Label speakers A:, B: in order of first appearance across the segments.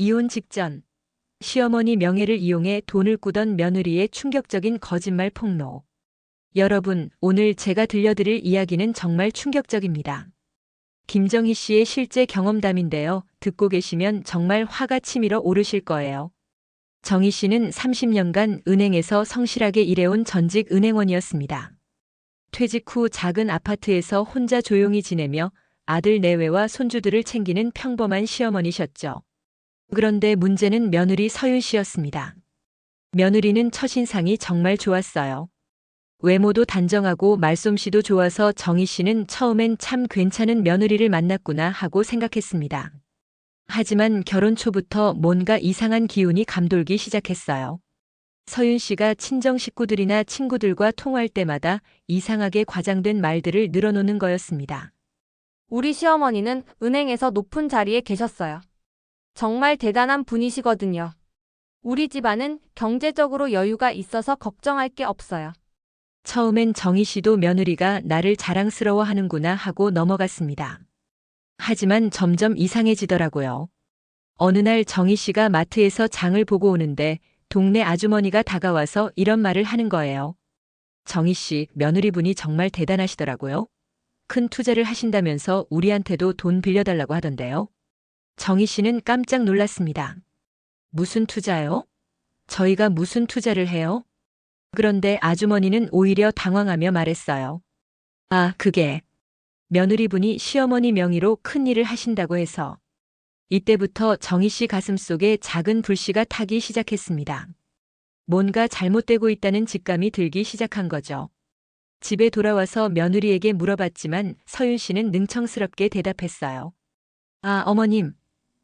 A: 이혼 직전 시어머니 명예를 이용해 돈을 꾸던 며느리의 충격적인 거짓말 폭로. 여러분, 오늘 제가 들려드릴 이야기는 정말 충격적입니다. 김정희 씨의 실제 경험담인데요. 듣고 계시면 정말 화가 치밀어 오르실 거예요. 정희 씨는 30년간 은행에서 성실하게 일해온 전직 은행원이었습니다. 퇴직 후 작은 아파트에서 혼자 조용히 지내며 아들 내외와 손주들을 챙기는 평범한 시어머니셨죠. 그런데 문제는 며느리 서윤 씨였습니다. 며느리는 첫인상이 정말 좋았어요. 외모도 단정하고 말솜씨도 좋아서 정희 씨는 처음엔 참 괜찮은 며느리를 만났구나 하고 생각했습니다. 하지만 결혼 초부터 뭔가 이상한 기운이 감돌기 시작했어요. 서윤 씨가 친정 식구들이나 친구들과 통화할 때마다 이상하게 과장된 말들을 늘어놓는 거였습니다.
B: 우리 시어머니는 은행에서 높은 자리에 계셨어요. 정말 대단한 분이시거든요. 우리 집안은 경제적으로 여유가 있어서 걱정할 게 없어요.
A: 처음엔 정희 씨도 며느리가 나를 자랑스러워 하는구나 하고 넘어갔습니다. 하지만 점점 이상해지더라고요. 어느 날 정희 씨가 마트에서 장을 보고 오는데 동네 아주머니가 다가와서 이런 말을 하는 거예요. 정희 씨, 며느리분이 정말 대단하시더라고요. 큰 투자를 하신다면서 우리한테도 돈 빌려달라고 하던데요. 정희 씨는 깜짝 놀랐습니다. 무슨 투자요? 저희가 무슨 투자를 해요? 그런데 아주머니는 오히려 당황하며 말했어요. 아, 그게 며느리분이 시어머니 명의로 큰 일을 하신다고 해서 이때부터 정희 씨 가슴 속에 작은 불씨가 타기 시작했습니다. 뭔가 잘못되고 있다는 직감이 들기 시작한 거죠. 집에 돌아와서 며느리에게 물어봤지만 서윤 씨는 능청스럽게 대답했어요. 아, 어머님.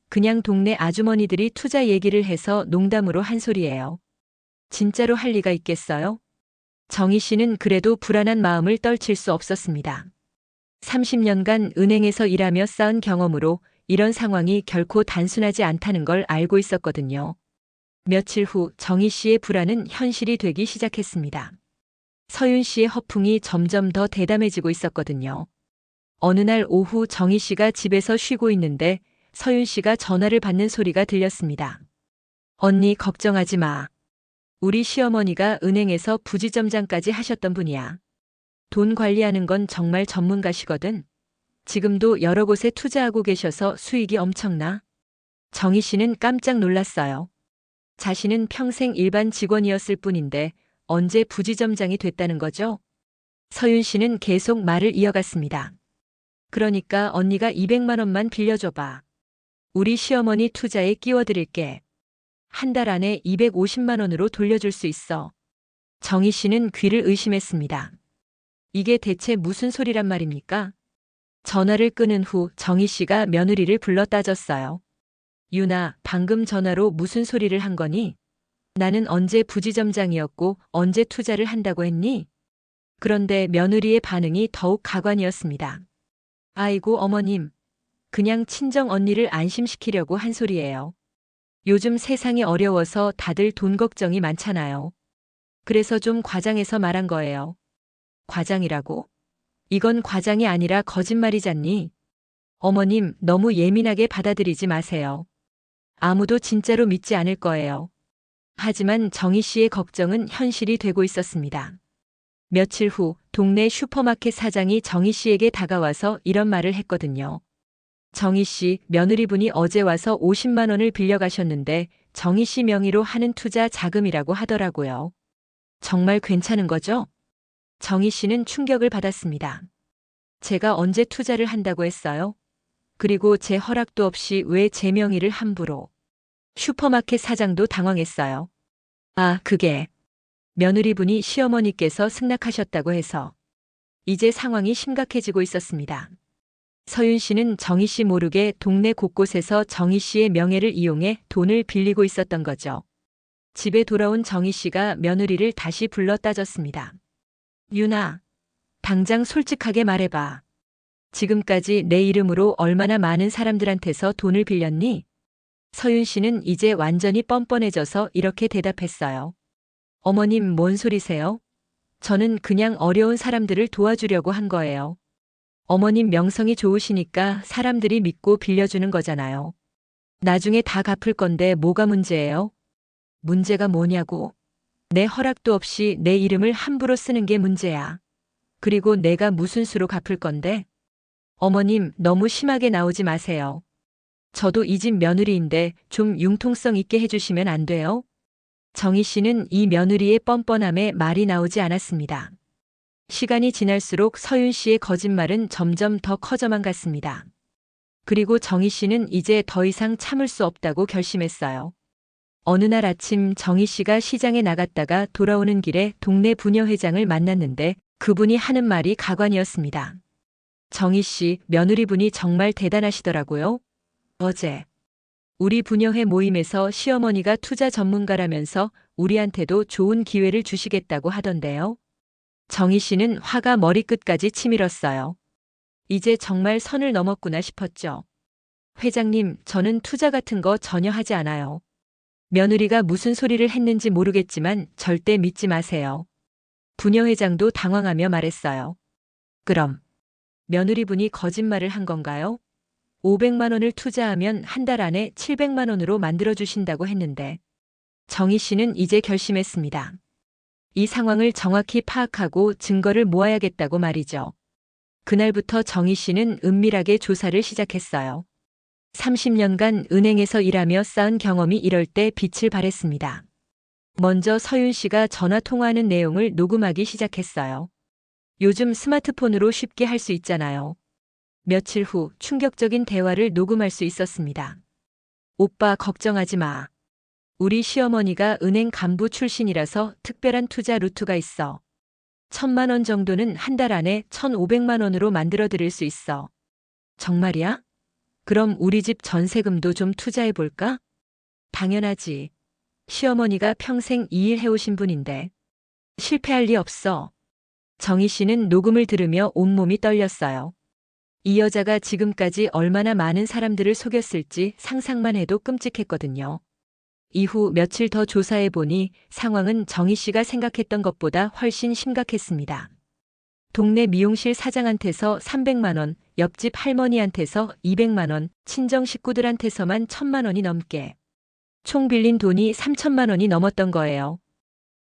A: 그냥 동네 아주머니들이 투자 얘기를 해서 농담으로 한 소리예요. 진짜로 할 리가 있겠어요? 정희 씨는 그래도 불안한 마음을 떨칠 수 없었습니다. 30년간 은행에서 일하며 쌓은 경험으로 이런 상황이 결코 단순하지 않다는 걸 알고 있었거든요. 며칠 후 정희 씨의 불안은 현실이 되기 시작했습니다. 서윤 씨의 허풍이 점점 더 대담해지고 있었거든요. 어느 날 오후 정희 씨가 집에서 쉬고 있는데 서윤 씨가 전화를 받는 소리가 들렸습니다. 언니 걱정하지 마. 우리 시어머니가 은행에서 부지점장까지 하셨던 분이야. 돈 관리하는 건 정말 전문가시거든. 지금도 여러 곳에 투자하고 계셔서 수익이 엄청나. 정희 씨는 깜짝 놀랐어요. 자신은 평생 일반 직원이었을 뿐인데 언제 부지점장이 됐다는 거죠? 서윤 씨는 계속 말을 이어갔습니다. 그러니까 언니가 200만 원만 빌려줘봐. 우리 시어머니 투자에 끼워드릴게. 한 달 안에 250만 원으로 돌려줄 수 있어. 정희 씨는 귀를 의심했습니다. 이게 대체 무슨 소리란 말입니까? 전화를 끊은 후 정희 씨가 며느리를 불러 따졌어요. 유나, 방금 전화로 무슨 소리를 한 거니? 나는 언제 부지점장이었고 언제 투자를 한다고 했니? 그런데 며느리의 반응이 더욱 가관이었습니다. 아이고 어머님, 그냥 친정 언니를 안심시키려고 한 소리예요. 요즘 세상이 어려워서 다들 돈 걱정이 많잖아요. 그래서 좀 과장해서 말한 거예요. 과장이라고? 이건 과장이 아니라 거짓말이잖니. 어머님, 너무 예민하게 받아들이지 마세요. 아무도 진짜로 믿지 않을 거예요. 하지만 정희 씨의 걱정은 현실이 되고 있었습니다. 며칠 후 동네 슈퍼마켓 사장이 정희 씨에게 다가와서 이런 말을 했거든요. 정희 씨, 며느리분이 어제 와서 50만 원을 빌려가셨는데 정희 씨 명의로 하는 투자 자금이라고 하더라고요. 정말 괜찮은 거죠? 정희 씨는 충격을 받았습니다. 제가 언제 투자를 한다고 했어요? 그리고 제 허락도 없이 왜 제 명의를 함부로. 슈퍼마켓 사장도 당황했어요. 아, 그게. 며느리분이 시어머니께서 승낙하셨다고 해서. 이제 상황이 심각해지고 있었습니다. 서윤 씨는 정희 씨 모르게 동네 곳곳에서 정희 씨의 명예를 이용해 돈을 빌리고 있었던 거죠. 집에 돌아온 정희 씨가 며느리를 다시 불러 따졌습니다. 유나, 당장 솔직하게 말해봐. 지금까지 내 이름으로 얼마나 많은 사람들한테서 돈을 빌렸니? 서윤 씨는 이제 완전히 뻔뻔해져서 이렇게 대답했어요. 어머님, 뭔 소리세요? 저는 그냥 어려운 사람들을 도와주려고 한 거예요. 어머님 명성이 좋으시니까 사람들이 믿고 빌려주는 거잖아요. 나중에 다 갚을 건데 뭐가 문제예요? 문제가 뭐냐고. 내 허락도 없이 내 이름을 함부로 쓰는 게 문제야. 그리고 내가 무슨 수로 갚을 건데? 어머님, 너무 심하게 나오지 마세요. 저도 이 집 며느리인데 좀 융통성 있게 해주시면 안 돼요? 정희 씨는 이 며느리의 뻔뻔함에 말이 나오지 않았습니다. 시간이 지날수록 서윤 씨의 거짓말은 점점 더 커져만 갔습니다. 그리고 정희 씨는 이제 더 이상 참을 수 없다고 결심했어요. 어느 날 아침 정희 씨가 시장에 나갔다가 돌아오는 길에 동네 부녀회장을 만났는데 그분이 하는 말이 가관이었습니다. 정희 씨, 며느리분이 정말 대단하시더라고요. 어제 우리 부녀회 모임에서 시어머니가 투자 전문가라면서 우리한테도 좋은 기회를 주시겠다고 하던데요. 정희 씨는 화가 머리끝까지 치밀었어요. 이제 정말 선을 넘었구나 싶었죠. 회장님, 저는 투자 같은 거 전혀 하지 않아요. 며느리가 무슨 소리를 했는지 모르겠지만 절대 믿지 마세요. 부녀 회장도 당황하며 말했어요. 그럼 며느리분이 거짓말을 한 건가요? 500만 원을 투자하면 한 달 안에 700만 원으로 만들어 주신다고 했는데 정희 씨는 이제 결심했습니다. 이 상황을 정확히 파악하고 증거를 모아야겠다고 말이죠. 그날부터 정희 씨는 은밀하게 조사를 시작했어요. 30년간 은행에서 일하며 쌓은 경험이 이럴 때 빛을 발했습니다. 먼저 서윤 씨가 전화 통화하는 내용을 녹음하기 시작했어요. 요즘 스마트폰으로 쉽게 할 수 있잖아요. 며칠 후 충격적인 대화를 녹음할 수 있었습니다. 오빠 걱정하지 마. 우리 시어머니가 은행 간부 출신이라서 특별한 투자 루트가 있어. 천만 원 정도는 한 달 안에 천오백만 원으로 만들어 드릴 수 있어. 정말이야? 그럼 우리 집 전세금도 좀 투자해 볼까? 당연하지. 시어머니가 평생 이 일 해오신 분인데. 실패할 리 없어. 정희 씨는 녹음을 들으며 온몸이 떨렸어요. 이 여자가 지금까지 얼마나 많은 사람들을 속였을지 상상만 해도 끔찍했거든요. 이후 며칠 더 조사해 보니 상황은 정희 씨가 생각했던 것보다 훨씬 심각했습니다. 동네 미용실 사장한테서 300만 원, 옆집 할머니한테서 200만 원, 친정 식구들한테서만 1000만 원이 넘게. 총 빌린 돈이 3천만 원이 넘었던 거예요.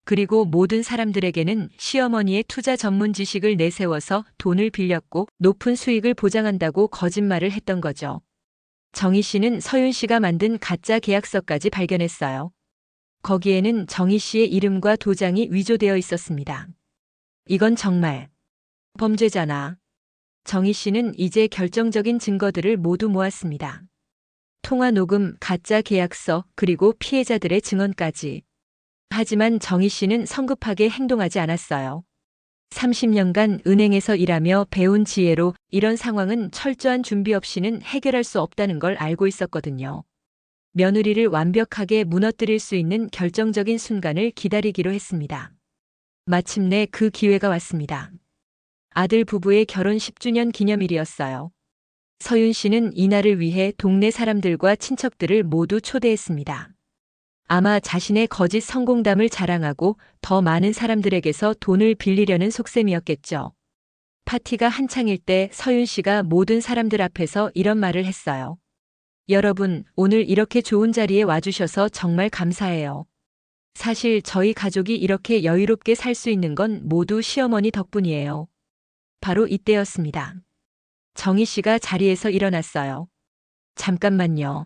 A: 그리고 모든 사람들에게는 시어머니의 투자 전문 지식을 내세워서 돈을 빌렸고 높은 수익을 보장한다고 거짓말을 했던 거죠. 정희 씨는 서윤 씨가 만든 가짜 계약서까지 발견했어요. 거기에는 정희 씨의 이름과 도장이 위조되어 있었습니다. 이건 정말 범죄잖아. 정희 씨는 이제 결정적인 증거들을 모두 모았습니다. 통화 녹음, 가짜 계약서, 그리고 피해자들의 증언까지. 하지만 정희 씨는 성급하게 행동하지 않았어요. 30년간 은행에서 일하며 배운 지혜로 이런 상황은 철저한 준비 없이는 해결할 수 없다는 걸 알고 있었거든요. 며느리를 완벽하게 무너뜨릴 수 있는 결정적인 순간을 기다리기로 했습니다. 마침내 그 기회가 왔습니다. 아들 부부의 결혼 10주년 기념일이었어요. 서윤 씨는 이날을 위해 동네 사람들과 친척들을 모두 초대했습니다. 아마 자신의 거짓 성공담을 자랑하고 더 많은 사람들에게서 돈을 빌리려는 속셈이었겠죠. 파티가 한창일 때 서윤 씨가 모든 사람들 앞에서 이런 말을 했어요. 여러분, 오늘 이렇게 좋은 자리에 와주셔서 정말 감사해요. 사실 저희 가족이 이렇게 여유롭게 살 수 있는 건 모두 시어머니 덕분이에요. 바로 이때였습니다. 정희 씨가 자리에서 일어났어요. 잠깐만요.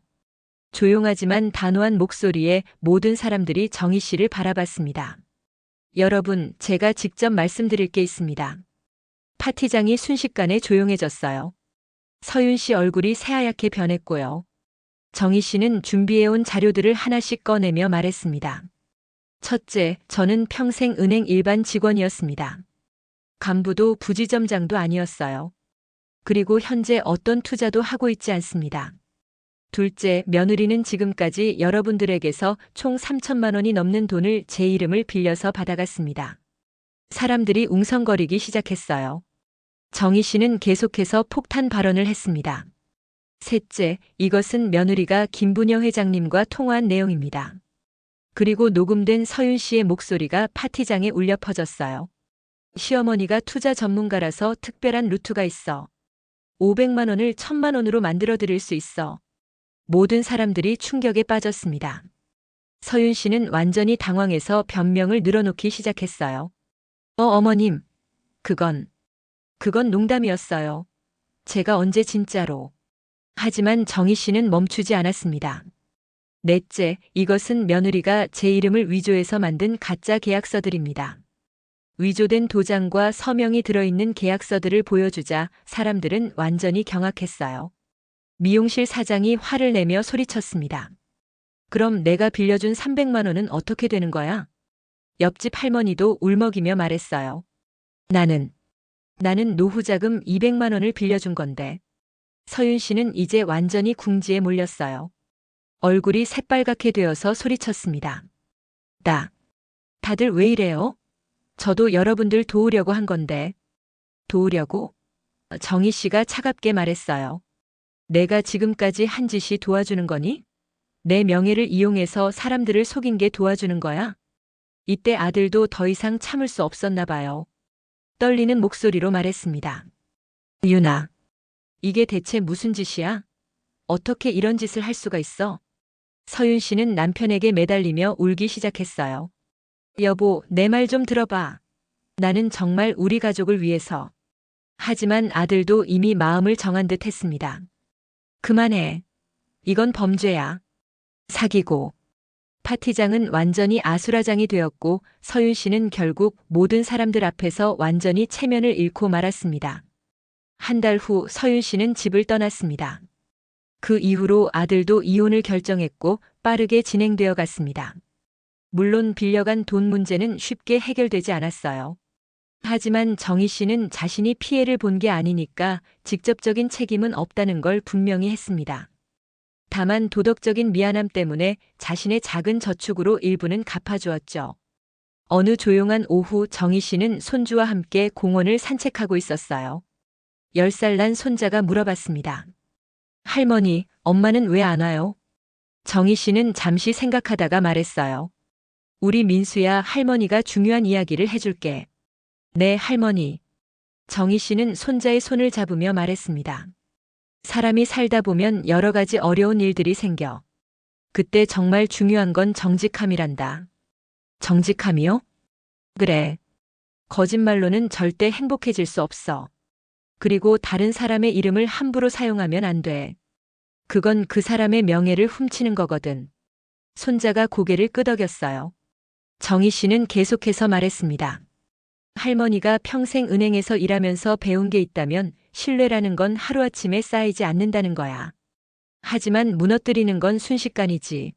A: 조용하지만 단호한 목소리에 모든 사람들이 정희 씨를 바라봤습니다. 여러분, 제가 직접 말씀드릴 게 있습니다. 파티장이 순식간에 조용해졌어요. 서윤 씨 얼굴이 새하얗게 변했고요. 정희 씨는 준비해온 자료들을 하나씩 꺼내며 말했습니다. 첫째, 저는 평생 은행 일반 직원이었습니다. 간부도 부지점장도 아니었어요. 그리고 현재 어떤 투자도 하고 있지 않습니다. 둘째, 며느리는 지금까지 여러분들에게서 총 3천만 원이 넘는 돈을 제 이름을 빌려서 받아갔습니다. 사람들이 웅성거리기 시작했어요. 정희 씨는 계속해서 폭탄 발언을 했습니다. 셋째, 이것은 며느리가 김부녀 회장님과 통화한 내용입니다. 그리고 녹음된 서윤 씨의 목소리가 파티장에 울려 퍼졌어요. 시어머니가 투자 전문가라서 특별한 루트가 있어. 500만 원을 1000만 원으로 만들어 드릴 수 있어. 모든 사람들이 충격에 빠졌습니다. 서윤 씨는 완전히 당황해서 변명을 늘어놓기 시작했어요. 어, 어머님. 그건, 그건 농담이었어요. 제가 언제 진짜로. 하지만 정희 씨는 멈추지 않았습니다. 넷째, 이것은 며느리가 제 이름을 위조해서 만든 가짜 계약서들입니다. 위조된 도장과 서명이 들어있는 계약서들을 보여주자 사람들은 완전히 경악했어요. 미용실 사장이 화를 내며 소리쳤습니다. 그럼 내가 빌려준 300만 원은 어떻게 되는 거야? 옆집 할머니도 울먹이며 말했어요. 나는, 나는 노후자금 200만 원을 빌려준 건데. 서윤 씨는 이제 완전히 궁지에 몰렸어요. 얼굴이 새빨갛게 되어서 소리쳤습니다. 나, 다들 왜 이래요? 저도 여러분들 도우려고 한 건데. 도우려고? 정희 씨가 차갑게 말했어요. 내가 지금까지 한 짓이 도와주는 거니? 내 명예를 이용해서 사람들을 속인 게 도와주는 거야? 이때 아들도 더 이상 참을 수 없었나 봐요. 떨리는 목소리로 말했습니다. 유나, 이게 대체 무슨 짓이야? 어떻게 이런 짓을 할 수가 있어? 서윤 씨는 남편에게 매달리며 울기 시작했어요. 여보, 내 말 좀 들어봐. 나는 정말 우리 가족을 위해서. 하지만 아들도 이미 마음을 정한 듯 했습니다. 그만해. 이건 범죄야. 사기고. 파티장은 완전히 아수라장이 되었고 서윤 씨는 결국 모든 사람들 앞에서 완전히 체면을 잃고 말았습니다. 한 달 후 서윤 씨는 집을 떠났습니다. 그 이후로 아들도 이혼을 결정했고 빠르게 진행되어 갔습니다. 물론 빌려간 돈 문제는 쉽게 해결되지 않았어요. 하지만 정희 씨는 자신이 피해를 본 게 아니니까 직접적인 책임은 없다는 걸 분명히 했습니다. 다만 도덕적인 미안함 때문에 자신의 작은 저축으로 일부는 갚아주었죠. 어느 조용한 오후 정희 씨는 손주와 함께 공원을 산책하고 있었어요. 10살 난 손자가 물어봤습니다. 할머니, 엄마는 왜 안 와요? 정희 씨는 잠시 생각하다가 말했어요. 우리 민수야 할머니가 중요한 이야기를 해줄게. 네, 할머니. 정희 씨는 손자의 손을 잡으며 말했습니다. 사람이 살다 보면 여러 가지 어려운 일들이 생겨. 그때 정말 중요한 건 정직함이란다. 정직함이요? 그래. 거짓말로는 절대 행복해질 수 없어. 그리고 다른 사람의 이름을 함부로 사용하면 안 돼. 그건 그 사람의 명예를 훔치는 거거든. 손자가 고개를 끄덕였어요. 정희 씨는 계속해서 말했습니다. 할머니가 평생 은행에서 일하면서 배운 게 있다면 신뢰라는 건 하루아침에 쌓이지 않는다는 거야. 하지만 무너뜨리는 건 순식간이지.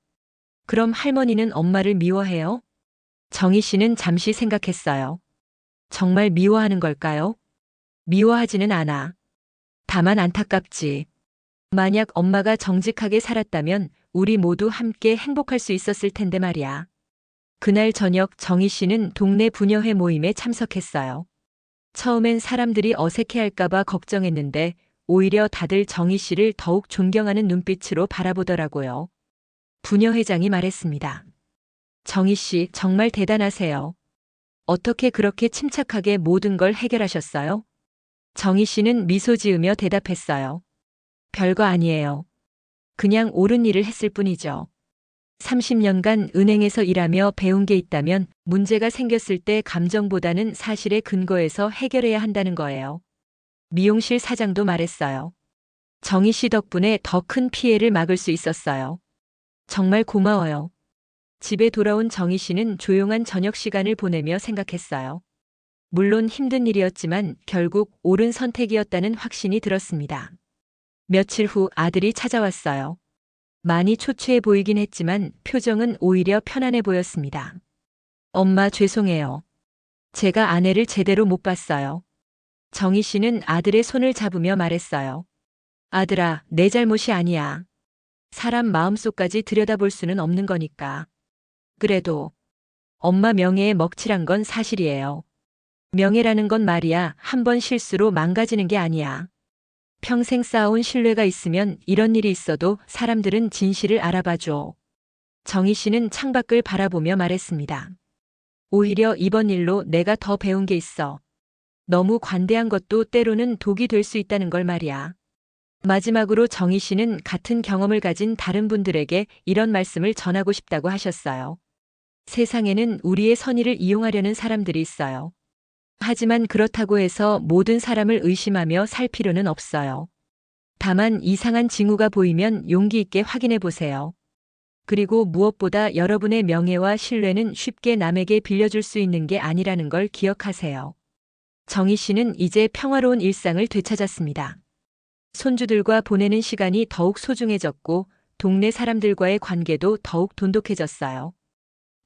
A: 그럼 할머니는 엄마를 미워해요? 정희 씨는 잠시 생각했어요. 정말 미워하는 걸까요? 미워하지는 않아. 다만 안타깝지. 만약 엄마가 정직하게 살았다면 우리 모두 함께 행복할 수 있었을 텐데 말이야. 그날 저녁 정희 씨는 동네 부녀회 모임에 참석했어요. 처음엔 사람들이 어색해할까봐 걱정했는데 오히려 다들 정희 씨를 더욱 존경하는 눈빛으로 바라보더라고요. 부녀회장이 말했습니다. 정희 씨 정말 대단하세요. 어떻게 그렇게 침착하게 모든 걸 해결하셨어요? 정희 씨는 미소 지으며 대답했어요. 별거 아니에요. 그냥 옳은 일을 했을 뿐이죠. 30년간 은행에서 일하며 배운 게 있다면 문제가 생겼을 때 감정보다는 사실의 근거에서 해결해야 한다는 거예요. 미용실 사장도 말했어요. 정희 씨 덕분에 더 큰 피해를 막을 수 있었어요. 정말 고마워요. 집에 돌아온 정희 씨는 조용한 저녁 시간을 보내며 생각했어요. 물론 힘든 일이었지만 결국 옳은 선택이었다는 확신이 들었습니다. 며칠 후 아들이 찾아왔어요. 많이 초췌해 보이긴 했지만 표정은 오히려 편안해 보였습니다. 엄마 죄송해요. 제가 아내를 제대로 못 봤어요. 정희 씨는 아들의 손을 잡으며 말했어요. 아들아, 내 잘못이 아니야. 사람 마음속까지 들여다볼 수는 없는 거니까. 그래도 엄마 명예에 먹칠한 건 사실이에요. 명예라는 건 말이야, 한 번 실수로 망가지는 게 아니야. 평생 쌓아온 신뢰가 있으면 이런 일이 있어도 사람들은 진실을 알아봐줘. 정희 씨는 창밖을 바라보며 말했습니다. 오히려 이번 일로 내가 더 배운 게 있어. 너무 관대한 것도 때로는 독이 될 수 있다는 걸 말이야. 마지막으로 정희 씨는 같은 경험을 가진 다른 분들에게 이런 말씀을 전하고 싶다고 하셨어요. 세상에는 우리의 선의를 이용하려는 사람들이 있어요. 하지만 그렇다고 해서 모든 사람을 의심하며 살 필요는 없어요. 다만 이상한 징후가 보이면 용기 있게 확인해 보세요. 그리고 무엇보다 여러분의 명예와 신뢰는 쉽게 남에게 빌려줄 수 있는 게 아니라는 걸 기억하세요. 정희 씨는 이제 평화로운 일상을 되찾았습니다. 손주들과 보내는 시간이 더욱 소중해졌고 동네 사람들과의 관계도 더욱 돈독해졌어요.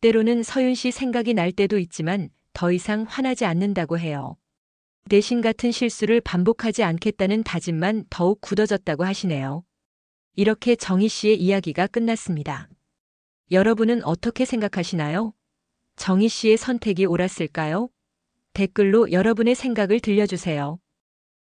A: 때로는 서윤 씨 생각이 날 때도 있지만 더 이상 화나지 않는다고 해요. 대신 같은 실수를 반복하지 않겠다는 다짐만 더욱 굳어졌다고 하시네요. 이렇게 정희 씨의 이야기가 끝났습니다. 여러분은 어떻게 생각하시나요? 정희 씨의 선택이 옳았을까요? 댓글로 여러분의 생각을 들려주세요.